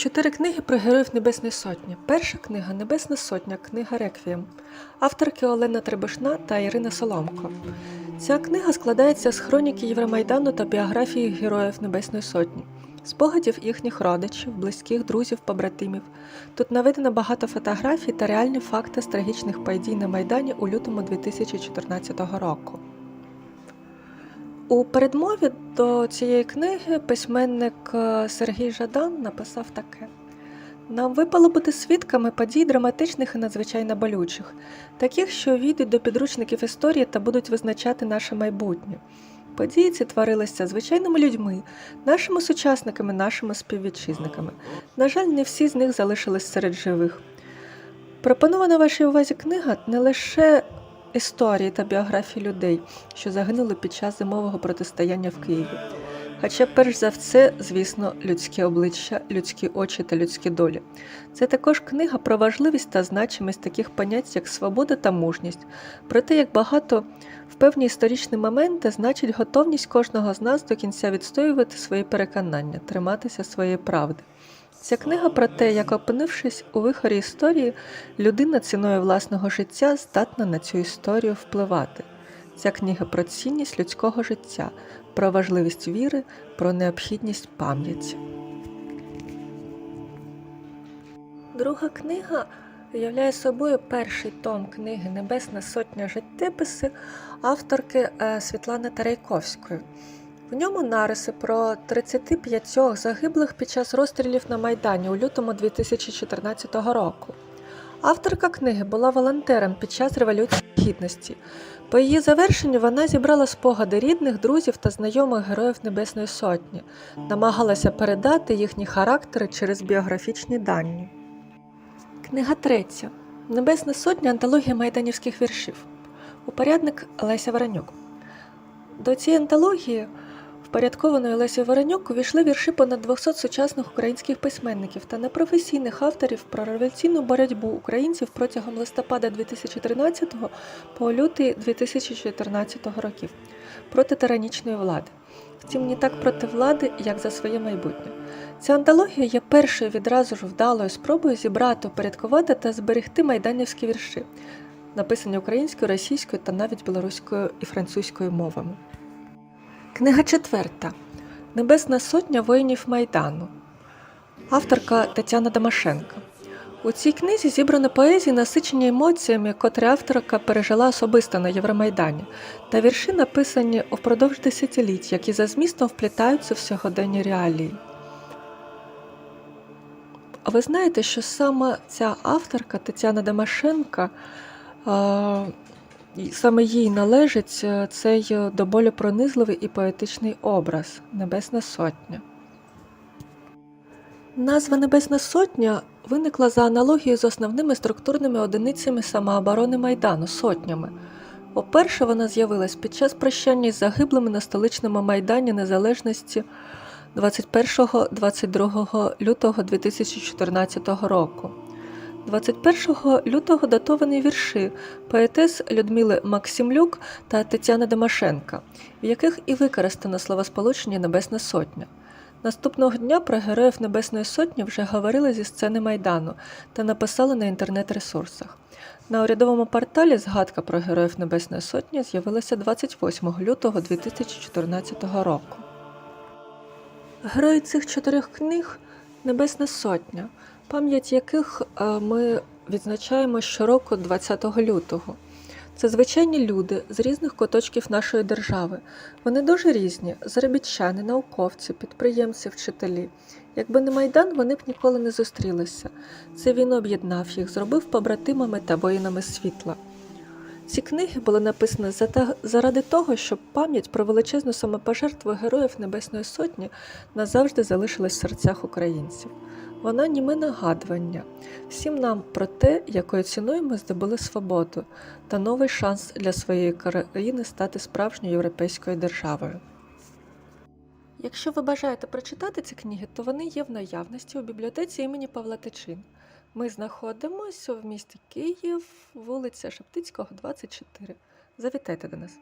Чотири книги про героїв Небесної Сотні. Перша книга Небесна Сотня, книга Реквієм, авторки Олена Требушна та Ірина Соломко. Ця книга складається з хроніки Євромайдану та біографії героїв Небесної Сотні, спогадів їхніх родичів, близьких, друзів, побратимів. Тут наведено багато фотографій та реальні факти з трагічних подій на Майдані у лютому 2014 року. У передмові до цієї книги письменник е, Сергій Жадан написав таке: нам випало бути свідками подій драматичних і надзвичайно болючих, таких, що війдуть до підручників історії та будуть визначати наше майбутнє. Події ці творилися звичайними людьми, нашими сучасниками, нашими співвітчизниками. На жаль, не всі з них залишились серед живих. Пропонована вашій увазі книга не лише історії та біографії людей, що загинули під час зимового протистояння в Києві. Хоча, перш за все, звісно, людське обличчя, людські очі та людські долі. Це також книга про важливість та значимість таких понять, як свобода та мужність, про те, як багато в певні історичні моменти значить готовність кожного з нас до кінця відстоювати свої переконання, триматися своєї правди. Ця книга про те, як опинившись у вихорі історії, людина ціною власного життя здатна на цю історію впливати. Ця книга про цінність людського життя, про важливість віри, про необхідність пам'яті. Друга книга являє собою перший том книги Небесна сотня життєписи авторки е, Світлани Тарейковської. В ньому нариси про 35 загиблих під час розстрілів на Майдані у лютому 2014 року. Авторка книги була волонтером під час Революції Гідності. По її завершенню вона зібрала спогади рідних, друзів та знайомих героїв Небесної Сотні, намагалася передати їхні характери через біографічні дані. Книга третя. Небесна Сотня антологія майданівських віршів. Упорядник Леся Воронюк. До цієї антології впорядкованої Лесі Воронюк увійшли вірші понад 200 сучасних українських письменників та непрофесійних авторів про революційну боротьбу українців протягом листопада 2013 по лютий 2014 років проти тиранічної влади. Втім, не так проти влади, як за своє майбутнє. Ця антологія є першою відразу ж вдалою спробою зібрати, упорядкувати та зберегти майданівські вірші, написані українською, російською та навіть білоруською і французькою мовами. Книга четверта. Небесна сотня воїнів Майдану. Авторка Тетяна Домашенко. У цій книзі зібрано поезії, насичені емоціями, котрі авторка пережила особисто на Євромайдані, та вірші написані впродовж десятиліть, які за змістом вплітаються в сьогоденні реалії. А ви знаєте, що саме ця авторка Тетяна Домашенко е, Саме їй належить е, цей е, до болю пронизливий і поетичний образ Небесна Сотня. Назва Небесна Сотня виникла за аналогією з основними структурними одиницями самооборони Майдану сотнями. По-перше, вона з'явилась під час прощання із загиблими на столичному Майдані Незалежності 21-22 лютого 2014 року. 21 лютого датовані вірші поетес Людмили Максимлюк та Тетяни Домашенка, в яких і використано словосполучення Небесна Сотня. Наступного дня про героїв Небесної Сотні вже говорили зі сцени Майдану та написали на інтернет-ресурсах. На урядовому порталі згадка про героїв Небесної Сотні з'явилася 28 лютого 2014 року. Герої цих чотирьох книг Небесна Сотня пам'ять яких е, ми відзначаємо щороку 20 лютого. Це звичайні люди з різних куточків нашої держави. Вони дуже різні: заробітчани, науковці, підприємці, вчителі. Якби не майдан, вони б ніколи не зустрілися. Це він об'єднав їх, зробив побратимами та воїнами світла. Ці книги були написані заради того, щоб пам'ять про величезну самопожертву героїв Небесної Сотні назавжди залишилась в серцях українців. Вона німе нагадування всім нам про те, якою ціною ми здобули свободу та новий шанс для своєї країни стати справжньою європейською державою. Якщо ви бажаєте прочитати ці книги, то вони є в наявності у бібліотеці імені Павла Тичин. Ми знаходимося в місті Київ, вулиця Шептицького, 24. Завітайте до нас.